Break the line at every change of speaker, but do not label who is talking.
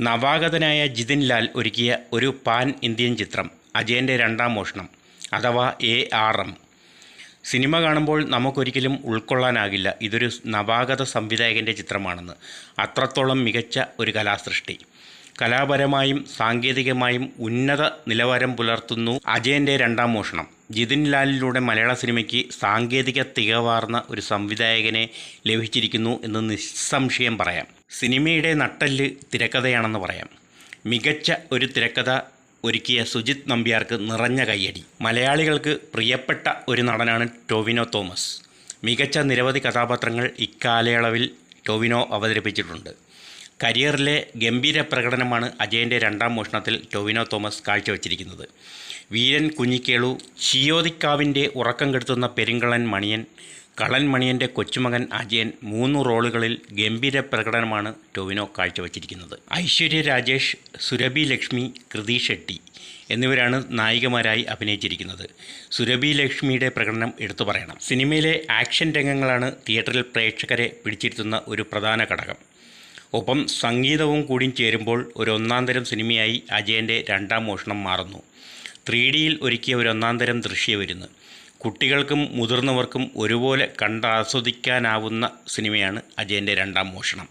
നവാഗതനായ ജിതിൻ ലാൽ ഒരുക്കിയ ഒരു പാൻ ഇന്ത്യൻ ചിത്രം അജയന്റെ രണ്ടാം മോഷണം അഥവാ എ ആർ എം. സിനിമ കാണുമ്പോൾ നമുക്കൊരിക്കലും ഉൾക്കൊള്ളാനാകില്ല. ഇതൊരു നവാഗത സംവിധായകന്റെ ചിത്രമാണെന്ന്. അത്രത്തോളം മികച്ച ഒരു കലാസൃഷ്ടി. കലാപരമായും സാങ്കേതികമായും ഉന്നത നിലവാരം പുലർത്തുന്നു അജയന്റെ രണ്ടാം മോഷണം. ജിതിൻ ലാലിലൂടെ മലയാള സിനിമയ്ക്ക് സാങ്കേതിക തികവാർന്ന ഒരു സംവിധായകനെ ലഭിച്ചിരിക്കുന്നു എന്ന് നിസ്സംശയം പറയാം. സിനിമയുടെ നട്ടൽ തിരക്കഥയാണെന്ന് പറയാം. മികച്ച ഒരു തിരക്കഥ ഒരുക്കിയ സുജിത് നമ്പ്യാർക്ക് നിറഞ്ഞ കയ്യടി. മലയാളികൾക്ക് പ്രിയപ്പെട്ട ഒരു നടനാണ് ടോവിനോ തോമസ്. മികച്ച നിരവധി കഥാപാത്രങ്ങൾ ഇക്കാലയളവിൽ ടോവിനോ അവതരിപ്പിച്ചിട്ടുണ്ട്. കരിയറിലെ ഗംഭീര പ്രകടനമാണ് അജയന്റെ രണ്ടാം മോഷണത്തിൽ ടൊവിനോ തോമസ് കാഴ്ചവെച്ചിരിക്കുന്നത്. വീരൻ കുഞ്ഞിക്കേളു ഷിയോദിക്കാവിന്റെ ഉറക്കം കെടുത്തുന്ന പെരുങ്കളൻ മണിയൻ കളൻ മണിയന്റെ കൊച്ചുമകൻ അജയൻ മൂന്ന് റോളുകളിൽ ഗംഭീര പ്രകടനമാണ് ടൊവിനോ കാഴ്ചവെച്ചിരിക്കുന്നത്. ഐശ്വര്യ രാജേഷ് സുരഭി ലക്ഷ്മി കൃതി ഷെട്ടി എന്നിവരാണ് നായികമാരായി അഭിനയിച്ചിരിക്കുന്നത്. സുരഭി ലക്ഷ്മിയുടെ പ്രകടനം എടുത്തു പറയണം. സിനിമയിലെ ആക്ഷൻ രംഗങ്ങളാണ് തിയേറ്ററിൽ പ്രേക്ഷകരെ പിടിച്ചിരുത്തുന്ന ഒരു പ്രധാന ഘടകം. ഒപ്പം സംഗീതവും കൂടി ചേരുമ്പോൾ ഒരു ഒന്നാന്തരം സിനിമയായി അജയന്റെ രണ്ടാം മോഷണം മാറുന്നു. ത്രീ ഡിയിൽ ഒരുക്കിയ ഒരു ഒന്നാന്തരം വരുന്നു. കുട്ടികൾക്കും മുതിർന്നവർക്കും ഒരുപോലെ കണ്ടാസ്വദിക്കാനാവുന്ന സിനിമയാണ് അജയന്റെ രണ്ടാം മോഷണം.